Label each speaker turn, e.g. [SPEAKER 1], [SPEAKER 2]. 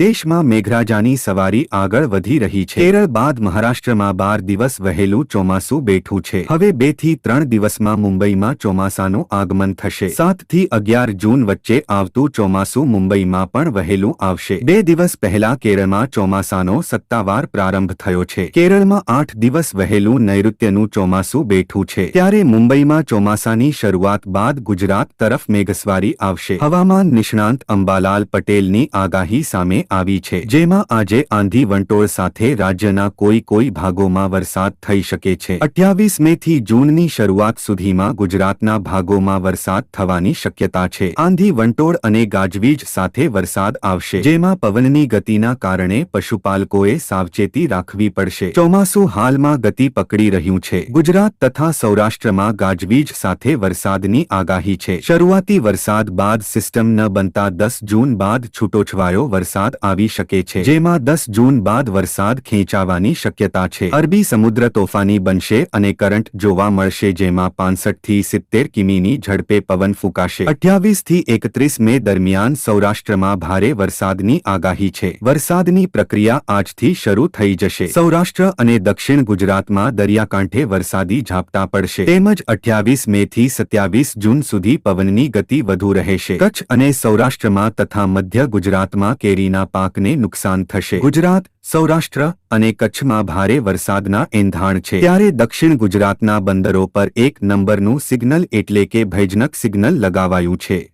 [SPEAKER 1] દેશમાં મેઘરાજાની સવારી આગળ વધી રહી છે. કેરળ બાદ મહારાષ્ટ્રમાં બાર દિવસ વહેલું ચોમાસું બેઠું છે. હવે બેથી ત્રણ દિવસમાં મુંબઈમાં ચોમાસાનું આગમન થશે. સાતથી અગિયાર જૂન વચ્ચે આવતું ચોમાસું મુંબઈમાં પણ વહેલું આવશે. બે દિવસ પહેલા કેરળમાં ચોમાસાનો સત્તાવાર પ્રારંભ થયો છે. કેરળમાં આઠ દિવસ વહેલું નૈઋત્યનું ચોમાસું બેઠું છે. ત્યારે મુંબઈમાં ચોમાસાની શરૂઆત બાદ ગુજરાત તરફ મેઘસવારી આવશે. હવામાન નિષ્ણાંત અંબાલાલ પટેલની આગાહી સામે આવી છે. જેમાં આજે આંધી વંટોળ સાથે રાજ્યના કોઈ કોઈ ભાગોમાં વરસાદ થઈ શકે છે. અઠ્યાવીસ મે થી જૂનની શરૂઆત સુધીમાં ગુજરાતના ભાગોમાં વરસાદ થવાની શક્યતા છે. આંધી વંટોળ અને ગાજવીજ સાથે વરસાદ આવશે. જેમાં પવનની ગતિના કારણે પશુપાલકોએ સાવચેતી રાખવી પડશે. ચોમાસું હાલમાં ગતિ પકડી રહ્યું છે. ગુજરાત તથા સૌરાષ્ટ્રમાં ગાજવીજ સાથે વરસાદની આગાહી છે. શરૂઆતી વરસાદ બાદ સિસ્ટમ ન બનતા દસ જૂન બાદ છૂટોછવાયો વરસાદ આવી શકે છે, જેમાં દસ જૂન બાદ વરસાદ ખેંચાવાની શક્યતા છે. અરબી સમુદ્ર તોફાની બનશે અને કરંટ જોવા મળશે, જેમાં પાંસઠથી સિત્તેર કિમીની ઝડપે પવન ફૂંકાશે. અઠ્યાવીસથી એકત્રીસ મે દરમિયાન સૌરાષ્ટ્રમાં ભારે વરસાદની આગાહી છે. વરસાદની પ્રક્રિયા આજથી શરૂ થઈ જશે. સૌરાષ્ટ્ર અને દક્ષિણ ગુજરાતમાં દરિયાકાંઠે વરસાદી ઝાપટા પડશે. તેમજ અઠ્યાવીસ મે થી સત્યાવીસ જૂન સુધી પવનની ગતિ વધુ રહેશે. કચ્છ અને સૌરાષ્ટ્રમાં તથા મધ્ય ગુજરાતમાં કેરીના પાકને નુકસાન થશે. ગુજરાત, સૌરાષ્ટ્ર અને કચ્છમાં ભારે વરસાદના એંધાણ છે. ત્યારે દક્ષિણ ગુજરાતના બંદરો પર એક નંબરનું સિગ્નલ એટલે કે ભયજનક સિગ્નલ લગાવાયું છે.